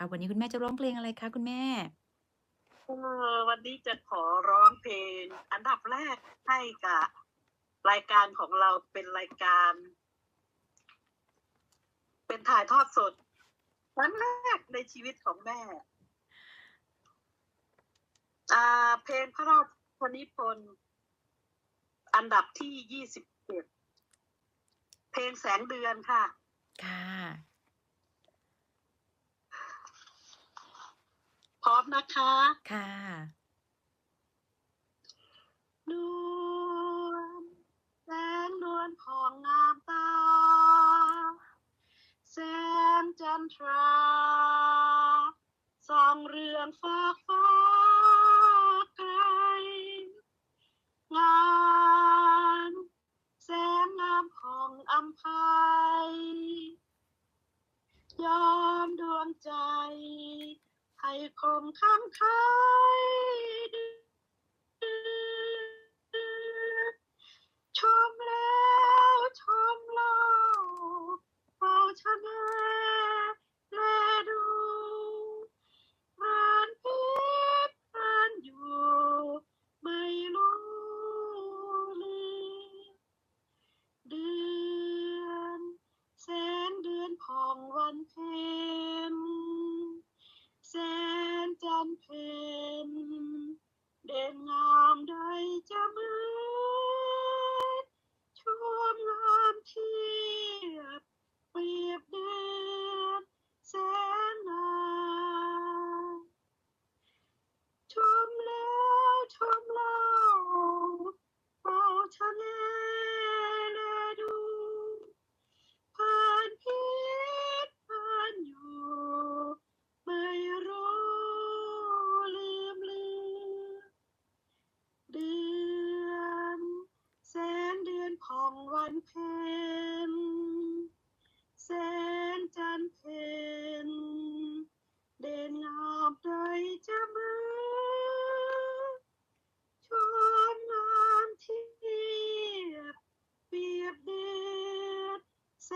ค่ะ วันนี้คุณแม่จะร้องเพลงอะไรคะคุณแม่?เออวันนี้จะขอร้องเพลง อันดับแรกให้กับรายการของเราเป็นรายการ เป็นถ่ายทอดสดครั้งแรกในชีวิตของแม่ อ่า เพลงพระราชนิพนธ์อันดับที่27เพลงแสงเดือนค่ะ ค่ะ พร้อม นะคะ ค่ะนวลแสงนวลผ่องงามตาแสงจันทราส่องเรืองฟากฟ้าไกลงามแสงงามผ่องอำไพยอมดวงใจให้ คมข้างใครชมแล้วชมเล่าเฝ้าชะแลดูพรานพิษพรานอยู่ ไม่รู้ลืมเดือนแสนเดือนผ่องวันเพ็ เพ็ญแสนจันเพ็ญเด่นงามใดจะเมือชมงามเทียบเปียบเดือนแส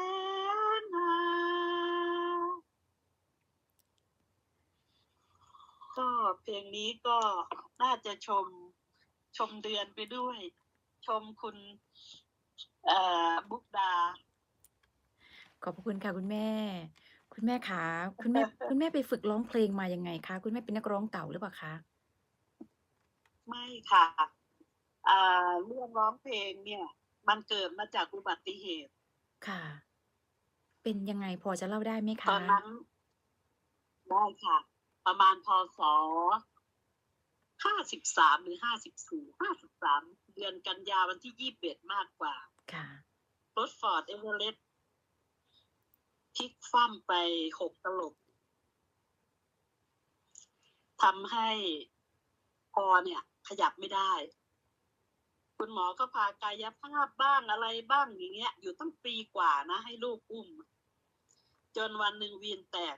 นงาก็เพลงนี้ก็น่าจะชมชมเดือนไปด้วย ชมคุณ เอ่อมุกดา ขอบพระคุณค่ะคุณแม่ คุณแม่ขาคุณแม่ คุณแม่ไปฝึกร้องเพลงมายังไงคะ?คุณแม่เป็นนักร้องเก่าหรือเปล่าคะ?ไม่ค่ะอ่าเรื่องร้องเพลงเนี่ย มันเกิดมาจากอุบัติเหตุ ค่ะ เป็นยังไงพอจะเล่าได้ไหมตคอะ?นนั้นได้ค่ะ ประมาณพ.ศ. 53หรือ54 53เดือนกันยาวันที่21มากกว่า ค่ะรถ Ford Everest พลิกคว่ำไป6ตลบทำให้คอเนี่ย ขยับไม่ได้ คุณหมอก็พากายภาพบ้างอะไรบ้างอย่างเงี้ย อยู่ตั้งปีกว่านะ ให้ลูกอุ้ม จนวันหนึ่งวีนแตก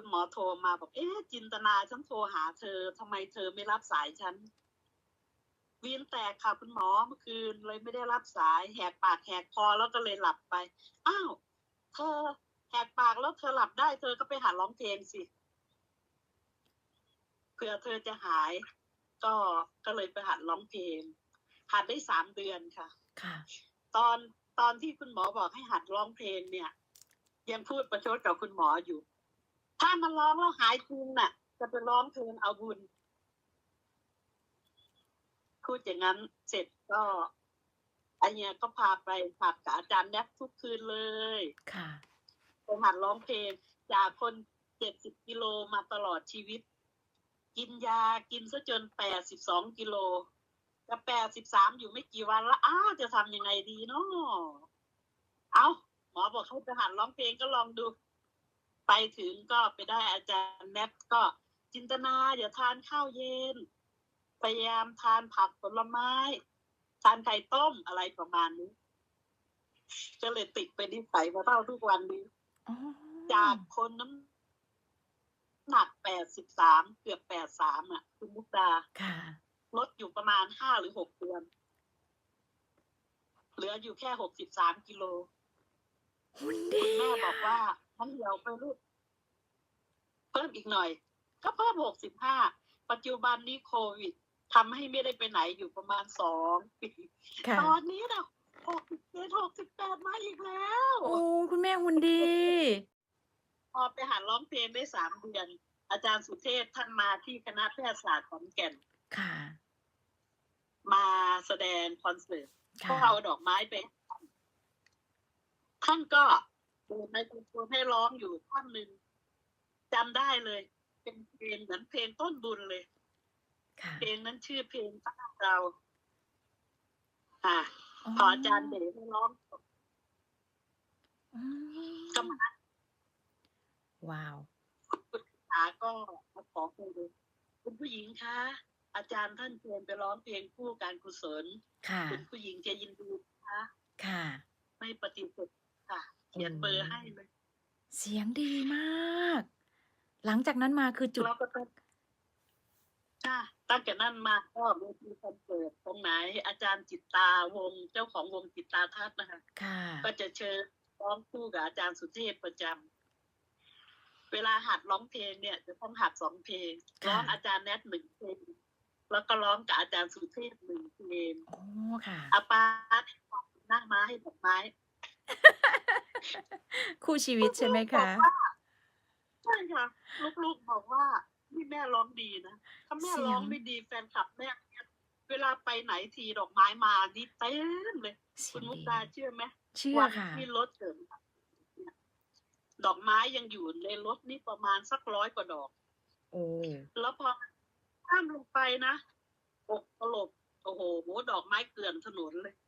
คุณหมอโทรมาบอก"เอ๊ะจินตนาฉันโทรหาเธอทำไมเธอไม่รับสายฉัน?"วีนแตกค่ะคุณหมอเมื่อคืนเลยไม่ได้รับสายแหกปากแหกคอแล้วก็เลยหลับไป อ้าว เธอแหกปากแล้วเธอหลับได้ เธอก็ไปหัดร้องเพลงสิเผื่อเธอจะหาย ก็ก็เลยไปหัดร้องเพลงหัดได้3เดือนค่ะค่ะ ตอนตอนที่คุณหมอบอกให้หัดร้องเพลงเนี่ย ยังพูดประชดกับคุณหมออยู่" ถ้ามันร้องแล้วหายจริงน่ะ จะไปร้องเพลงเอาบุญ"พูดอย่างงั้นเสร็จก็อาเฮียก็พาไปหัดกับอาจารย์แน็กทุกคืนเลยค่ะไปหัดร้องเพลงจากคน70กิโลมาตลอดชีวิต กินยากินเสียจน82กิโลจะ83อยู่ไม่กี่วันแล้วอ้าวจะทำยังไงดีเนาะอ้าวหมอบอกให้ไปหัดร้องเพลงก็ลองดู ไปถึงก็ไปได้อาจารย์แน็กก็"จินตนาอย่าทานข้าวเย็น พยายามทานผักผลไม้ ทานไข่ต้ม"อะไรประมาณนี้ ก็เลยติดเป็นนิสัยมาเท่าทุกวันนี้อ๋อจากคนน้ำหนัก83เกือบ83อะคุณมุกดาค่ะลดอยู่ประมาณ5หรือ6เดือน เหลืออยู่แค่63กิโลหุ่นคุดีณแม่อะบอกว่า" มันเหี่ยวไปลูก"พพิ่มอีกหน่อย ก็เพิ่มหกสิบห้าปัจจุบันนี้โควิดทำให้ไม่ได้ไปไหนอยู่ประมาณสองปีค่ะตอนนี้นะหกสิบเจ็ดหกสิบแปดมาอีกแล้ว โอ้คุณแม่หุ่นดี พอไปหัดร้องเพลงได้สามเดือน อาจารย์สุเทพท่านมาที่คณะแพทยศาสตร์ขอนแก่น ค่ะ มาแสดงคอนเสิร์ตค่ะก็เอาดอกไม้ไปให้ท่านท่านก็เปิด ไมโครโฟนให้ร้องอยู่ท่อนหนึ่งจำได้เลย เป็นเพลงเหมือนเพลงต้นบุญเลยค่ะเพลงนั้นชื่อเพลงบ้านเรา อ่าพออาจารย์เดชให้ร้องอืมก็มาว้าวคุณหาก็มาขอคุยเลยคุณผู้หญิงคะ อาจารย์ท่านเชิญไปร้องเพลงคู่การกุศลค่ะคุณผู้หญิงจะยินดีนะคะค่ะ ไม่ปฏิเสธค่ะ เขียนเบอร์ให้เลย เสียงดีมาก หลังจากนั้นมาคือจุดเราก็ต้องค่ะ ตั้งแต่นั้นมาก็เวทีคอนเสิร์ตตรงไหน อาจารย์จิตตาวงศ์เจ้าของวงจิตตาทัศน์นะคะ ค่ะ ก็จะเชิญร้องคู่กับอาจารย์สุเทพประจำเวลาหัดร้องเพลงเนี่ย จะต้องหัดสองเพลงร้องอาจารย์แนทหนึ่งเพลง แล้วก็ร้องกับอาจารย์สุเทพหนึ่งเพลงโอ้ค่ะอาปาหน้าไม้ให้ดอกไม้ คู่ชีวิตใช่ไหมคะใช่ค่ะ ลูกๆบอกว่านี่แม่ร้องดีนะ ถ้าแม่เสียงร้องไม่ดีแฟนคลับแม่เนี่ยเวลาไปไหนทีดอกไม้มานี่เต็มเลยเสีคุยณงมุกดีดาเชื่อไหมเชื่อวัค่ะที่รถเกิดดอกไม้ยังอยู่ในรถนี่ประมาณสักร้อยกว่าดอกโอ้แล้วพอข้ามลงไปนะอกตลบโอ้โหดอกไม้เกลื่อนถนนเลยเ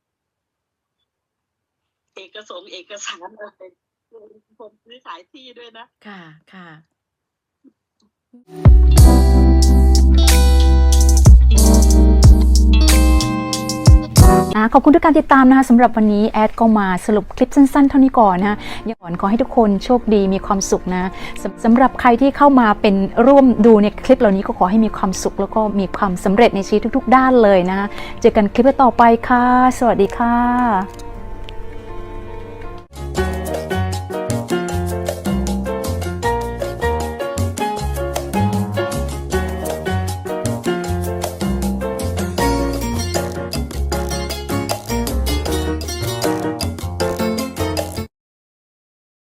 อกสงเอกสารอะไรคนซื้อขายที่ด้วยนะ ค่ะ ค่ะอ่าขอบคุณทุกการติดตามนะคะสำหรับวันนี้แอดก็มาสรุปคลิปสั้นๆ เท่านี้ก่อนนะคะย่างก่อนขอให้ทุกคนโชคดีมีความสุขนะสำสำหรับใครที่เข้ามาเป็นร่วมดูในคลิปเหล่านี้ก็ขอให้มีความสุข แล้วก็มีความสำเร็จในชีวิตทุก ๆ ด้านเลยนะเจอกันคลิปต่อไปค่ะ สวัสดีค่ะ